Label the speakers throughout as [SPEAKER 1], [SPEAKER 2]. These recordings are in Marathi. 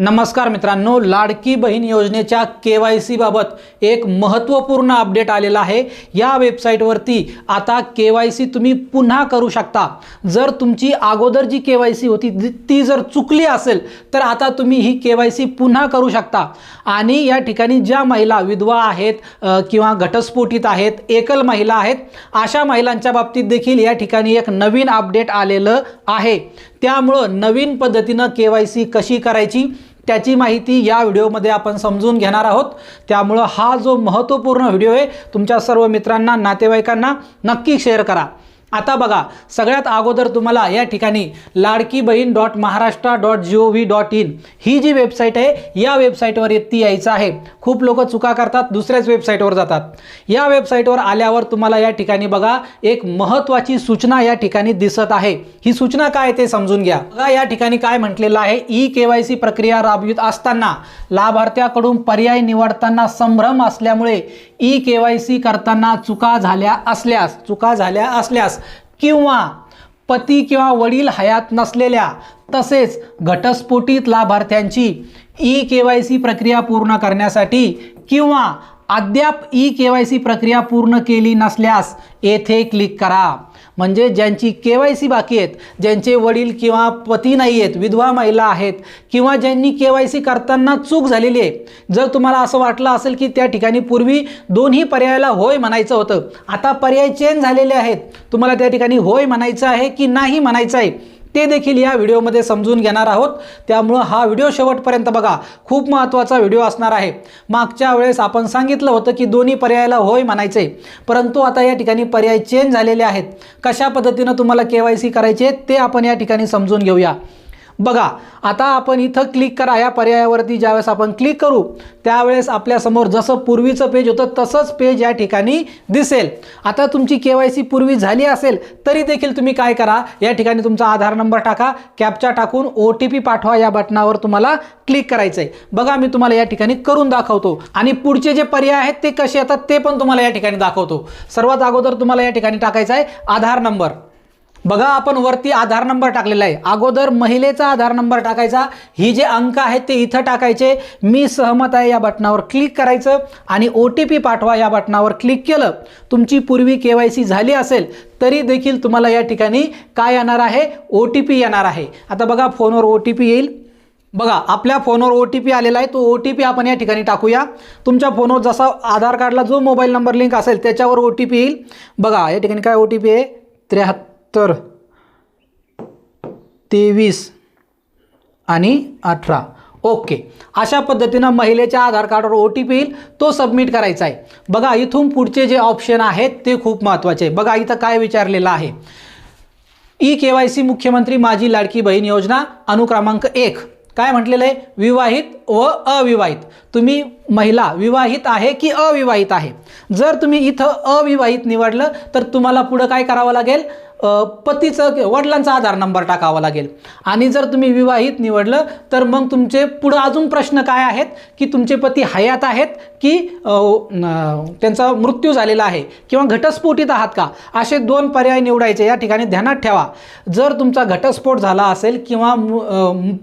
[SPEAKER 1] नमस्कार मित्रांनो लाडकी बहीण योजनेच्या के वाय सीबाबत एक महत्त्वपूर्ण अपडेट आलेला आहे. या वेबसाईटवरती आता के वाय सी तुम्ही पुन्हा करू शकता. जर तुमची अगोदर जी के वाय सी होती ती- जर चुकली असेल तर आता तुम्ही ही के वाय सी पुन्हा करू शकता. आणि या ठिकाणी ज्या महिला विधवा आहेत किंवा घटस्फोटित आहेत एकल महिला आहेत अशा महिलांच्या बाबतीत देखील या ठिकाणी एक नवीन अपडेट आलेलं आहे. त्यामुळं नवीन पद्धतीनं के वाय सी कशी करायची? त्याची माहिती या व्हिडिओमध्ये आपण समजून घेणार आहोत. त्यामुळं हा जो महत्त्वपूर्ण व्हिडिओ आहे तुमच्या सर्व मित्रांना नातेवाईकांना नक्की शेअर करा. आता बघा सगळ्यात अगोदर तुम्हाला या ठिकाणी Ladki Bahin dot Maharashtra dot G O V dot in ही जी वेबसाईट आहे या वेबसाईटवर ती यायचं आहे. खूप लोक चुका करतात दुसऱ्याच वेबसाईटवर जातात. या वेबसाईटवर आल्यावर तुम्हाला या ठिकाणी बघा एक महत्त्वाची सूचना या ठिकाणी दिसत आहे. ही सूचना काय ते समजून घ्या. बघा या ठिकाणी काय म्हटलेलं आहे ई के वाय सी प्रक्रिया राबवित असताना लाभार्थ्याकडून पर्याय निवडताना संभ्रम असल्यामुळे ई के वाय सी करताना चुका झाल्या असल्यास चुका झाल्या असल्यास किंवा पती किंवा वडील हयात नसलेल्या तसेच घटस्फोटित लाभार्थ्यांची ई के वाय सी प्रक्रिया पूर्ण करण्यासाठी किंवा अद्याप ई के वाय सी प्रक्रिया पूर्ण केली नसल्यास येथे क्लिक करा. म्हणजे ज्यांची के वाय सी बाकी आहेत ज्यांचे वडील किंवा पती नाही आहेत विधवा महिला आहेत किंवा ज्यांनी के वाय सी करताना चूक झालेली आहे जर तुम्हाला असं वाटलं असेल की त्या ठिकाणी पूर्वी दोन्ही पर्यायाला होय म्हणायचं होतं आता पर्याय चेंज झालेले आहेत. तुम्हाला त्या ठिकाणी होय म्हणायचं आहे की नाही म्हणायचं आहे? ते देखील या व्हिडिओमध्ये समजून घेणार आहोत. त्यामुळं हा व्हिडिओ शेवटपर्यंत बघा. खूप महत्त्वाचा व्हिडिओ असणार आहे. मागच्या वेळेस आपण सांगितलं होतं की दोन्ही पर्यायाला होय म्हणायचे. परंतु आता या ठिकाणी पर्याय चेंज झालेले आहेत. कशा पद्धतीनं तुम्हाला के वाय सी करायचे ते आपण या ठिकाणी समजून घेऊया. बघा आता आपण इथं क्लिक करा. या पर्यायावरती ज्यावेळेस आपण क्लिक करू त्यावेळेस आपल्यासमोर जसं पूर्वीचं पेज होतं तसंच पेज या ठिकाणी दिसेल. आता तुमची के वाय सी पूर्वी झाली असेल तरी देखील तुम्ही काय करा या ठिकाणी तुमचा आधार नंबर टाका कॅपचा टाकून ओ टी पी पाठवा या बटनावर तुम्हाला क्लिक करायचं आहे बघा मी तुम्हाला या ठिकाणी करून दाखवतो. आणि पुढचे जे पर्याय आहेत ते कसे येतात ते पण तुम्हाला या ठिकाणी दाखवतो. सर्वात अगोदर तुम्हाला या ठिकाणी टाकायचं आहे आधार नंबर. बघा आपण वरती आधार नंबर टाकलेला आहे. अगोदर महिलेचा आधार नंबर टाकायचा. ही जे अंक आहेत ते इथं टाकायचे. मी सहमत आहे या बटनावर क्लिक करायचं आणि ओ टी पी पाठवा या बटनावर क्लिक केलं. तुमची पूर्वी के वाय सी झाली असेल तरी देखील तुम्हाला या ठिकाणी काय येणार आहे? ओ टी पी येणार आहे. आता बघा फोनवर ओ टी पी येईल. बघा आपल्या फोनवर ओ टी पी आलेला आहे. तो ओ टी पी आपण या ठिकाणी टाकूया. तुमच्या फोनवर जसा आधार कार्डला जो मोबाईल नंबर लिंक असेल त्याच्यावर ओ टी पी येईल. बघा या ठिकाणी काय ओ टी पी आहे? त्र्याहत्तर. तेवीस आणि अठरा. ओके. अशा पद्धतीनं महिलेच्या आधार कार्डवर ओ टी पी येईल तो सबमिट करायचा आहे. बघा इथून पुढचे जे ऑप्शन आहेत ते खूप महत्त्वाचे आहे. बघा इथं काय विचारलेलं आहे. ई के वाय सी मुख्यमंत्री माझी लाडकी बहीण योजना अनुक्रमांक एक. काय म्हटलेलं आहे? विवाहित व अविवाहित. तुम्ही महिला विवाहित आहे की अविवाहित आहे? जर तुम्ही इथं अविवाहित निवडलं तर तुम्हाला पुढं काय करावं लागेल? पतीचं वडिलांचा आधार नंबर टाकावा लागेल. आणि जर तुम्ही विवाहित निवडलं तर मग तुमचे पुढं अजून प्रश्न काय आहेत? की तुमचे पती हयात आहेत की त्यांचा मृत्यू झालेला आहे किंवा घटस्फोटित आहात का? असे दोन पर्याय निवडायचे. या ठिकाणी ध्यानात ठेवा. जर तुमचा घटस्फोट झाला असेल किंवा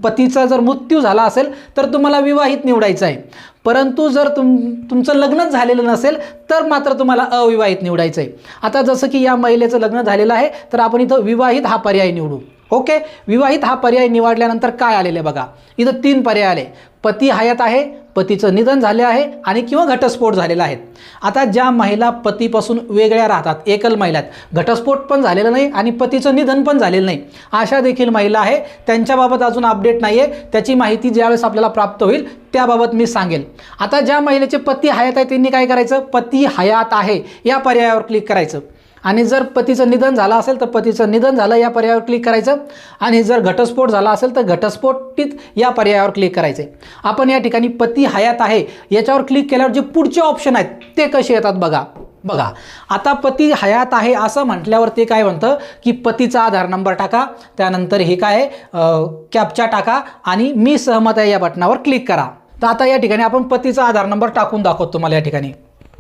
[SPEAKER 1] पतीचा जर मृत्यू झाला असेल तर तुम्हाला विवाहित निवडायचं आहे. परंतु जर तुम तुमचं लग्नच झालेलं नसेल तर मात्र तुम्हाला अविवाहित निवडायचं आहे आता जसं की या महिलेचं लग्न झालेलं आहे तर आपण इथं विवाहित हा पर्याय निवडू. ओके? विवाहित हा पर्याय निवडल्यानंतर काय आलेलं आहे बघा. इथं तीन पर्याय आले. पती हयात आहे पतीचं निधन झाले आहे आणि किंवा घटस्फोट झालेला आहे. आता ज्या महिला पतीपासून वेगळ्या राहतात एकल महिला घटस्फोट पण झालेला नाही आणि पतीचं निधन पण झालेलं नाही. अशा देखील महिला आहे. त्यांच्याबाबत अजून अपडेट नाही आहे त्याची माहिती ज्यावेळेस आपल्याला प्राप्त होईल त्याबाबत मी सांगेल. आता ज्या महिलेचे पती हयात आहे त्यांनी काय करायचं? पती हयात आहे. या पर्यायावर क्लिक करायचं. आणि जर पतीचं निधन झालं असेल तर पतीचं निधन झालं या पर्यायावर क्लिक करायचं. आणि जर घटस्फोट झाला असेल तर घटस्फोटित या पर्यायावर क्लिक करायचं. आपण या ठिकाणी पती हयात आहे. याच्यावर क्लिक केल्यावर जे पुढचे ऑप्शन आहेत ते कसे येतात बघा. बघा आता पती हयात आहे असं म्हटल्यावर ते काय म्हणतं? की पतीचा आधार नंबर टाका त्यानंतर हे काय कॅपचा टाका आणि मी सहमत आहे या बटनावर क्लिक करा. तर आता या ठिकाणी आपण पतीचा आधार नंबर टाकून दाखवतो तुम्हाला या ठिकाणी.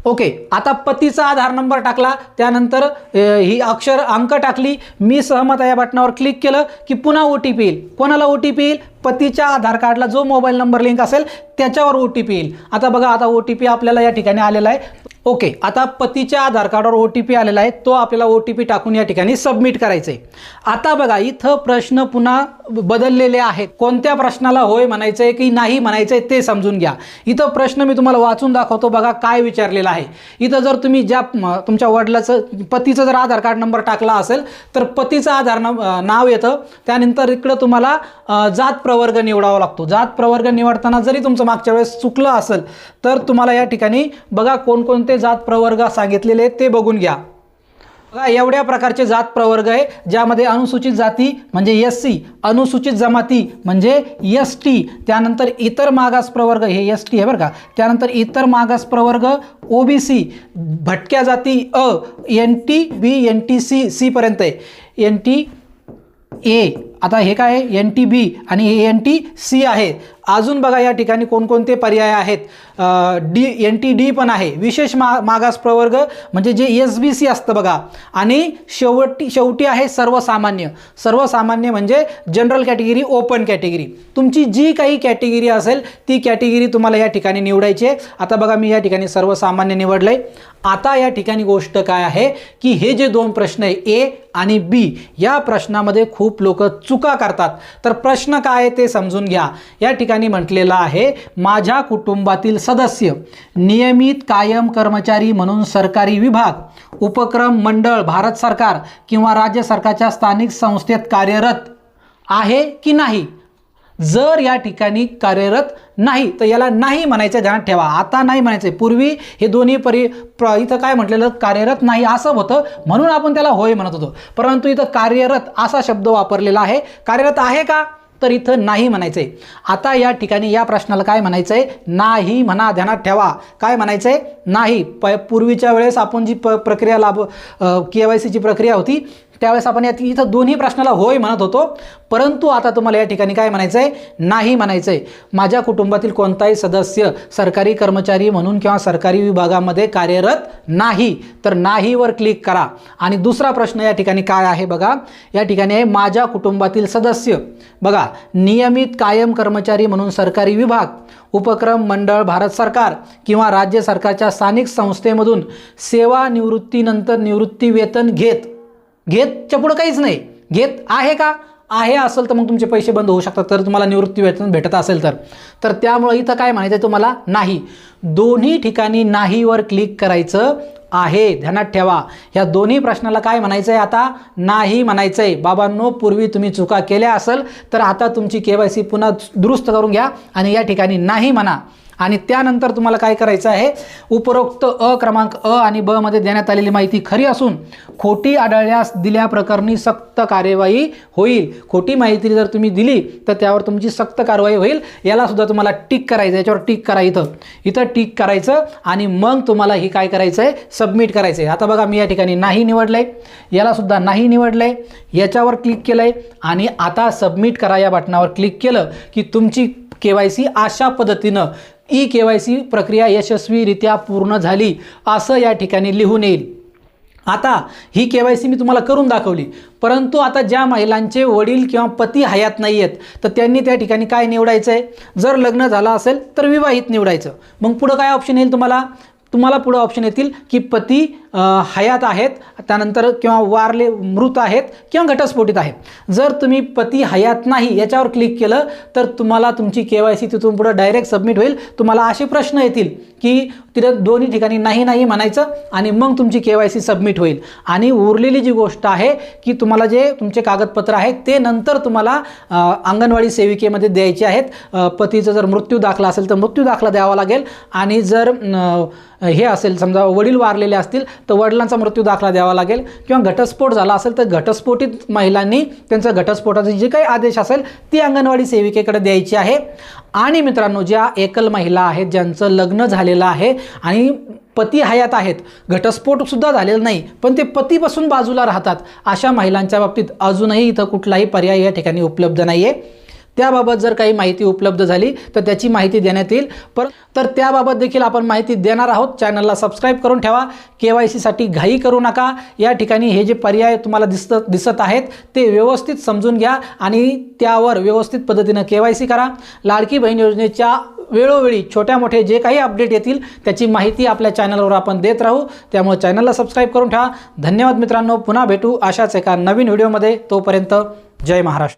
[SPEAKER 1] ओके आता पतीचा आधार नंबर टाकला त्यानंतर ही अक्षर अंक टाकली मी सहमत आहे या बटनावर क्लिक केलं की पुन्हा ओ टी पी येईल. कोणाला ओ टी पी येईल? पतीच्या आधार कार्डला जो मोबाईल नंबर लिंक असेल त्याच्यावर ओ टी पी येईल. आता बघा आता ओ टी पी आपल्याला या ठिकाणी आलेला आहे. ओके आता पतीच्या आधार कार्डवर ओ टी पी आलेला आहे. तो आपल्याला ओ टी पी टाकून या ठिकाणी सबमिट करायचं आहे आता बघा इथं प्रश्न पुन्हा बदललेले आहेत. कोणत्या प्रश्नाला होय म्हणायचं आहे की नाही म्हणायचं आहे ते समजून घ्या. इथं प्रश्न मी तुम्हाला वाचून दाखवतो बघा काय विचारलेला आहे. इथं जर तुम्ही ज्या तुमच्या वडिलाचं पतीचं जर आधार कार्ड नंबर टाकला असेल तर पतीचं आधार नाव येतं. त्यानंतर इकडं तुम्हाला जात प्र प्रवर्ग निवडावा लागतो. जात प्रवर्ग निवडताना जरी तुमचं मागच्या वेळेस चुकलं असेल तर तुम्हाला या ठिकाणी बघा कोणकोणते जात प्रवर्ग सांगितलेले आहेत ते बघून घ्या. बघा एवढ्या प्रकारचे जात प्रवर्ग आहे ज्यामध्ये अनुसूचित जाती म्हणजे एस सी अनुसूचित जमाती म्हणजे एस टी त्यानंतर इतर मागास प्रवर्ग हे एस टी आहे बरं का त्यानंतर इतर मागास प्रवर्ग ओ बी सी भटक्या जाती अ N T B N T C सीपर्यंत आहे. एन टी ए आता हे काय आहे? एन टी बी आणि हे एन टी सी आहे. अजून बघा या ठिकाणी कोणकोणते पर्याय आहेत. डी एन टी डी पण आहे. विशेष मा मागास प्रवर्ग म्हणजे जे एस बी सी असतं बघा. आणि शेवटी शेवटी आहे सर्वसामान्य. सर्वसामान्य म्हणजे जनरल कॅटेगरी ओपन कॅटेगरी. तुमची जी काही कॅटेगरी असेल ती कॅटेगरी तुम्हाला या ठिकाणी निवडायची आहे. आता बघा मी या ठिकाणी सर्वसामान्य निवडलं आहे आता या ठिकाणी गोष्ट काय आहे की हे जे दोन प्रश्न आहे ए आणि बी या प्रश्नामध्ये खूप लोक चुका करतात. तर प्रश्न काय आहे ते समजून घ्या. या ठिकाणी म्हटलेलं आहे माझ्या कुटुंबातील सदस्य नियमित कायम कर्मचारी म्हणून सरकारी विभाग उपक्रम मंडळ भारत सरकार किंवा राज्य सरकारच्या स्थानिक संस्थेत कार्यरत आहे की नाही? जर या ठिकाणी कार्यरत नाही तर याला नाही म्हणायचं ध्यानात ठेवा. आता नाही म्हणायचं. पूर्वी हे दोन्ही परि प्र इथं काय म्हटलेलं? कार्यरत नाही असं होतं. म्हणून आपण त्याला होय म्हणत होतो. परंतु इथं कार्यरत असा शब्द वापरलेला आहे. कार्यरत आहे का? तर इथं नाही म्हणायचं आहे आता या ठिकाणी या प्रश्नाला काय म्हणायचं आहे नाही म्हणा ध्यानात ठेवा. काय म्हणायचं आहे नाही. प पूर्वीच्या वेळेस आपण जी प प्रक्रिया लाभ के वाय सीची प्रक्रिया होती त्यावेळेस आपण यात इथं दोन्ही प्रश्नाला होय म्हणत होतो. परंतु आता तुम्हाला या ठिकाणी काय म्हणायचं आहे नाही म्हणायचं आहे माझ्या कुटुंबातील कोणताही सदस्य सरकारी कर्मचारी म्हणून किंवा सरकारी विभागामध्ये कार्यरत नाही. तर नाहीवर क्लिक करा. आणि दुसरा प्रश्न या ठिकाणी काय आहे बघा? या ठिकाणी आहे माझ्या कुटुंबातील सदस्य. बघा नियमित कायम कर्मचारी म्हणून सरकारी विभाग उपक्रम मंडळ भारत सरकार किंवा राज्य सरकारच्या स्थानिक संस्थेमधून सेवानिवृत्तीनंतर निवृत्ती वेतन घेत घेतच्या पुढं काहीच नाही. घेत आहे का? आहे असेल तर मग तुमचे पैसे बंद होऊ शकतात. तर तुम्हाला निवृत्ती वेतन भेटत असेल तर. तर त्यामुळं इथं काय म्हणायचं आहे तुम्हाला? नाही. दोन्ही ठिकाणी नाहीवर क्लिक करायचं आहे. ध्यानात ठेवा. या दोन्ही प्रश्नाला काय म्हणायचं आहे आता? नाही म्हणायचं आहे बाबांनो पूर्वी तुम्ही चुका केल्या असेल तर आता तुमची के वाय सी पुन्हा दुरुस्त करून घ्या आणि या ठिकाणी नाही म्हणा. आणि त्यानंतर तुम्हाला काय करायचं आहे? उपरोक्त अ क्रमांक अ आणि ब मध्ये देण्यात आलेली माहिती खरी असून खोटी आढळल्यास दिल्याप्रकरणी सक्त कार्यवाही होईल. खोटी माहिती जर तुम्ही दिली तर त्यावर तुमची सक्त कारवाई होईल. याला सुद्धा तुम्हाला टिक करायचं याच्यावर टिक करा इथं. इथं टिक करायचं आणि मग तुम्हाला ही काय करायचं आहे सबमिट करायचं आहे आता बघा मी या ठिकाणी नाही निवडलं आहे याला सुद्धा नाही निवडलं आहे याच्यावर क्लिक केलं आहे आणि आता सबमिट करा या बटनावर क्लिक केलं की तुमची के वाय सी अशा पद्धतीनं ई के वाय सी प्रक्रिया यशस्वीरित्या पूर्ण झाली असं या ठिकाणी लिहून येईल. आता ही के वाय सी मी तुम्हाला करून दाखवली परंतु आता ज्या महिलांचे वडील किंवा पती हयात नाही आहेत तर त्यांनी त्या ठिकाणी काय निवडायचं आहे जर लग्न झालं असेल तर विवाहित निवडायचं. मग पुढं काय ऑप्शन येईल तुम्हाला? तुम्हाला पुढं ऑप्शन येतील की पती हयात आहेत त्यानंतर किंवा वारले मृत आहेत किंवा घटस्फोटित आहेत. जर तुम्ही पती हयात नाही याच्यावर क्लिक केलं तर तुम्हाला तुमची के वाय सी तिथून पुढं डायरेक्ट सबमिट होईल. तुम्हाला असे प्रश्न येतील की तिथं दोन्ही ठिकाणी नाही नाही म्हणायचं आणि मग तुमची के वाय सी सबमिट होईल. आणि उरलेली जी गोष्ट आहे की तुम्हाला जे तुमचे कागदपत्र आहेत ते नंतर तुम्हाला अंगणवाडी सेविकेमध्ये द्यायचे आहेत. पतीचं जर मृत्यू दाखला असेल तर मृत्यू दाखला द्यावा लागेल. आणि जर हे असेल समजा वडील वारलेले असतील तर वडिलांचा मृत्यू दाखला द्यावा लागेल. किंवा घटस्फोट झाला असेल तर घटस्फोटित महिलांनी त्यांचा घटस्फोटाचे जे काही आदेश असेल ती अंगणवाडी सेविकेकडे द्यायची आहे. आणि मित्रांनो ज्या एकल महिला आहेत ज्यांचं लग्न झालेलं आहे आणि पती हयात आहेत घटस्फोटसुद्धा झालेला नाही पण ते पतीपासून बाजूला राहतात अशा महिलांच्या बाबतीत अजूनही इथं कुठलाही पर्याय या ठिकाणी उपलब्ध नाही आहे त्याबाबत जर काही माहिती उपलब्ध झाली तर त्याची माहिती देण्यात येईल. पर तर त्याबाबत देखील आपण माहिती देणार आहोत. चॅनलला सबस्क्राईब करून ठेवा. के वाय सीसाठी घाई करू नका. या ठिकाणी हे जे पर्याय तुम्हाला दिसत दिसत आहेत ते व्यवस्थित समजून घ्या आणि त्यावर व्यवस्थित पद्धतीनं के वाय सी करा. लाडकी बहीण योजनेच्या वेळोवेळी छोट्या मोठे जे काही अपडेट येतील त्याची माहिती आपल्या चॅनलवर आपण देत राहू. त्यामुळे चॅनलला सबस्क्राईब करून ठेवा. धन्यवाद मित्रांनो. पुन्हा भेटू अशाच एका नवीन व्हिडिओमध्ये तोपर्यंत जय महाराष्ट्र.